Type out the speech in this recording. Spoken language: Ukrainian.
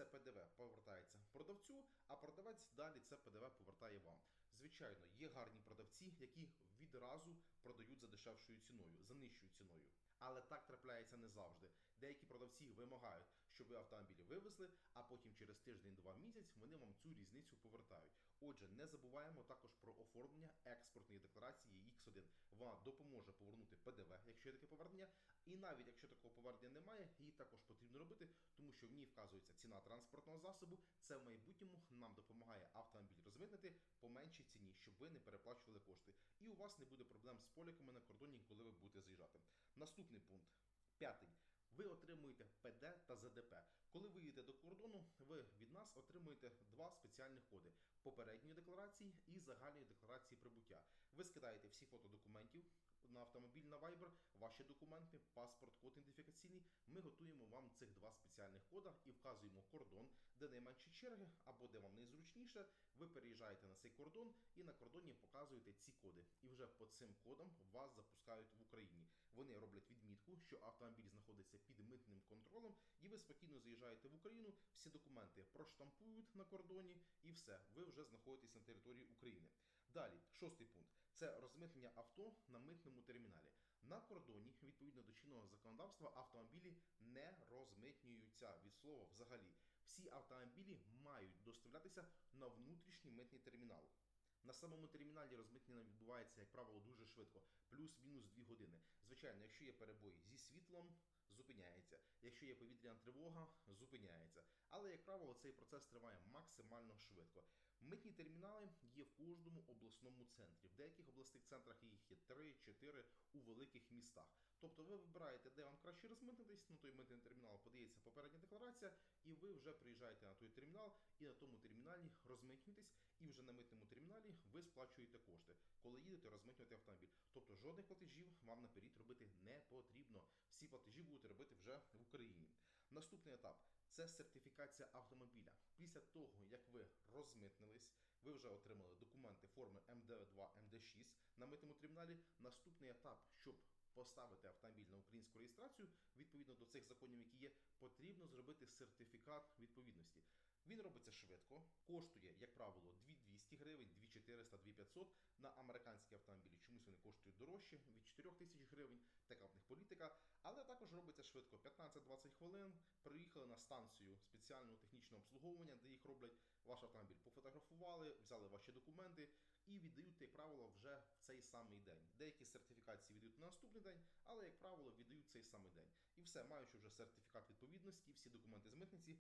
це ПДВ повертається продавцю, а продавець далі це ПДВ повертає вам. Звичайно, є гарні продавці, які відразу продають за дешевшою ціною, за нижчою ціною. Але так трапляється не завжди. Деякі продавці вимагають, щоб ви автомобілі вивезли, а потім через тиждень-два місяць вони вам цю різницю повертають. Отже, не забуваємо також про оформлення експортної декларації X1. Вона допоможе повернути ПДВ, якщо є таке повернення. І навіть якщо такого повернення немає, її також потрібно робити, тому що в ній вказується ціна транспортного засобу. Це в майбутньому нам допомагає автомобіль розмитнити по меншій ціні, щоб ви не переплачували кошти. І у вас не буде проблем з поліками на кордоні, коли ви будете заїжджати. Наступний пункт. П'ятий. Ви отримуєте ПД та ЗДП. Коли ви їдете до кордону, ви від нас отримуєте два спеціальних коди: попередньої декларації і загальної декларації прибуття. Ви скидаєте всі фото документів на автомобіль на Viber, ваші документи, паспорт. Ми готуємо вам цих два спеціальних кода і вказуємо кордон, де найменші черги або де вам найзручніше. Ви переїжджаєте на цей кордон і на кордоні показуєте ці коди. І вже по цим кодам вас запускають в Україні. Вони роблять відмітку, що автомобіль знаходиться під митним контролем, і ви спокійно заїжджаєте в Україну. Всі документи проштампують на кордоні, і все, ви вже знаходитесь на території України. Далі, шостий пункт це розмитнення авто на митному терміналі. Кордоні, відповідно до чинного законодавства, автомобілі не розмитнюються від слова взагалі. Всі автомобілі мають доставлятися на внутрішній митний термінал. На самому терміналі розмитнення відбувається, як правило, дуже швидко, плюс-мінус 2 години. Звичайно, якщо є перебої зі світлом, зупиняється. Якщо є повітряна тривога, зупиняється. Але, як правило, цей процес триває максимально швидко. Митні термінали є в кожному обласному центрі. В деяких обласних центрах є 3-4 у великих містах. Тобто ви вибираєте, де вам краще розмитнитись, на той митний термінал подається попередня декларація, і ви вже приїжджаєте на той термінал, і на тому терміналі розмитнюєтесь, і вже на митному терміналі ви сплачуєте кошти, коли їдете розмитнювати автомобіль. Тобто жодних платежів вам наперед робити не потрібно. Всі платежі будете робити вже в Україні. Наступний етап. Це сертифікація автомобіля. Після того, як ви розмитнились, ви вже отримали документи форми МД2, МД6 на митному терміналі. Наступний етап, щоб поставити автомобіль на українську реєстрацію, відповідно до цих законів, які є, потрібно зробити сертифікат відповідності. Він робиться швидко, коштує, як правило, 2200 гривень, 2400, 2500 на американські автомобілі. Чомусь вони коштують дорожче від 4000 гривень, така в них політика. Але також робиться швидко 15-20 хвилин. Приїхали на станцію спеціального технічного обслуговування, де їх роблять ваш автомобіль. Пофотографували, взяли ваші документи і віддають, як правило, вже в цей самий день. Деякі сертифікації віддають на наступний день, але, як правило, віддають цей самий день. І все, маючи вже сертифікат відповідності, всі документи з митниці.